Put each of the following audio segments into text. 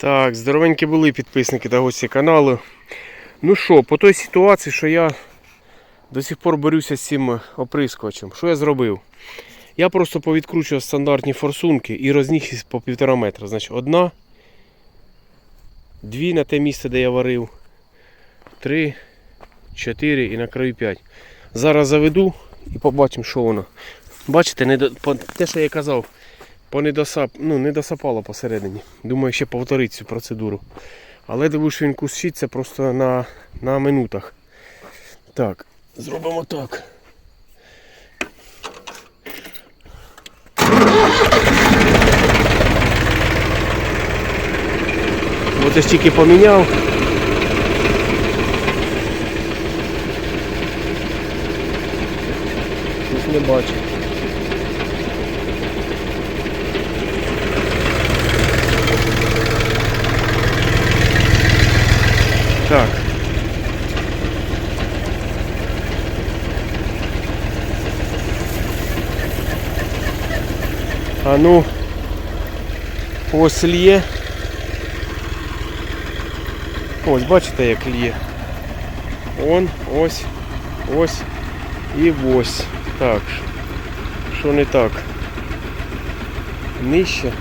Так, здоровенькі були підписники та гості каналу. Ну що, по той ситуації, що я до сих пор борюся з цим оприскувачем. Що я зробив? Я просто повідкручував стандартні форсунки і розніг їх по півтора метра. Значить, одна, дві на те місце, де я варив, три, чотири і на краю п'ять. Зараз заведу і побачимо, що воно. Бачите, не до... те, що я казав, по недосап... ну, не досапало посередині. Думаю, ще повторити цю процедуру. Але дивлюсь, що він кущиться просто на, на минутах. Так, зробимо так. Бо це ж тільки поміняв. Щось не бачу. Так. А ну ось лє. Ось, бачите, як лє. Он, ось, ось і ось. Так. Що не так? Нижче.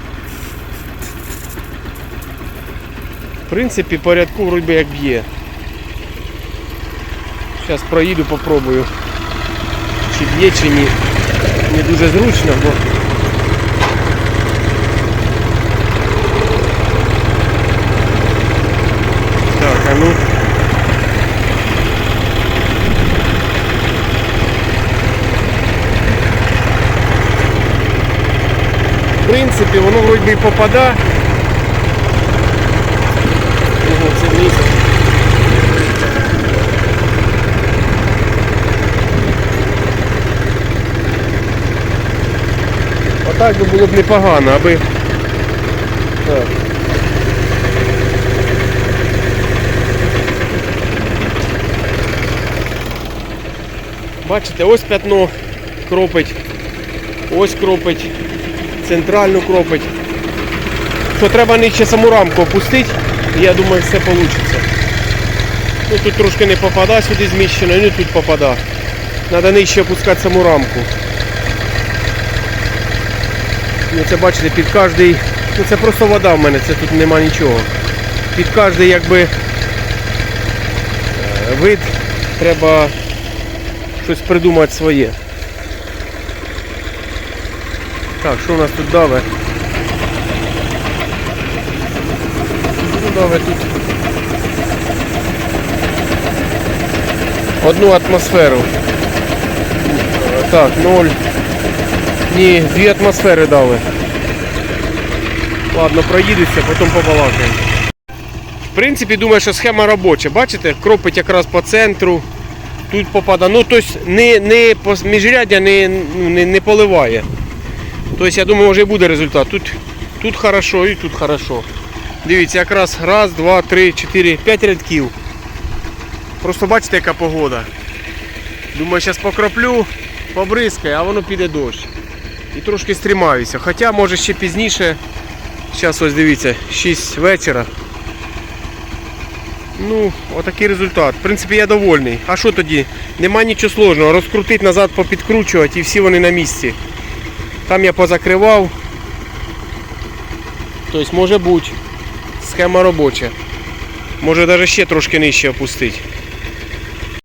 В принципі, порядку вроді як б'є. Зараз проїду, попробую. Чи б'є, чи ні. Не дуже зручно, бо. Так, а ну. В принципі, воно вроді і попадає. Ого, це місце. Отак би було б непогано, аби. Так. Бачите, ось п'ятно кропить, ось кропить, центральну кропить. Що треба нижче саму рамку опустити, і я думаю, все вийде. Ну тут трошки не попада сюди зміщено, ну тут попада. Треба нижче опускати саму рамку. Ну це бачите, під кожний. Ну це просто вода в мене, це тут нема нічого. Під кожний якби е, вид треба щось придумати своє. Так, що у нас тут даве? Ну, даве тут. Одну атмосферу. Так, ноль. Ні, дві атмосфери дали. Ладно, проїдеться, потім побалакаємо. В принципі, думаю, що схема робоча. Бачите, кропить якраз по центру. Тут попадає. Ну, тобто не, не міжряддя не, ну, не, не поливає. Тобто, я думаю, і буде результат. Тут, тут хорошо і тут хорошо. Дивіться, якраз раз, два, три, чотири, п'ять рядків. Просто бачите, яка погода. Думаю, зараз покроплю, побризкаю, а воно піде дощ. І трошки стрімаюся. Хоча може ще пізніше. Зараз ось дивіться, 6 вечора. Ну, отакий результат. В принципі, я довольний. А що тоді? Нема нічого сложного. Розкрутити назад, попідкручувати і всі вони на місці. Там я позакривав. Тобто може бути. Схема робоча. Може навіть ще трошки нижче опустити.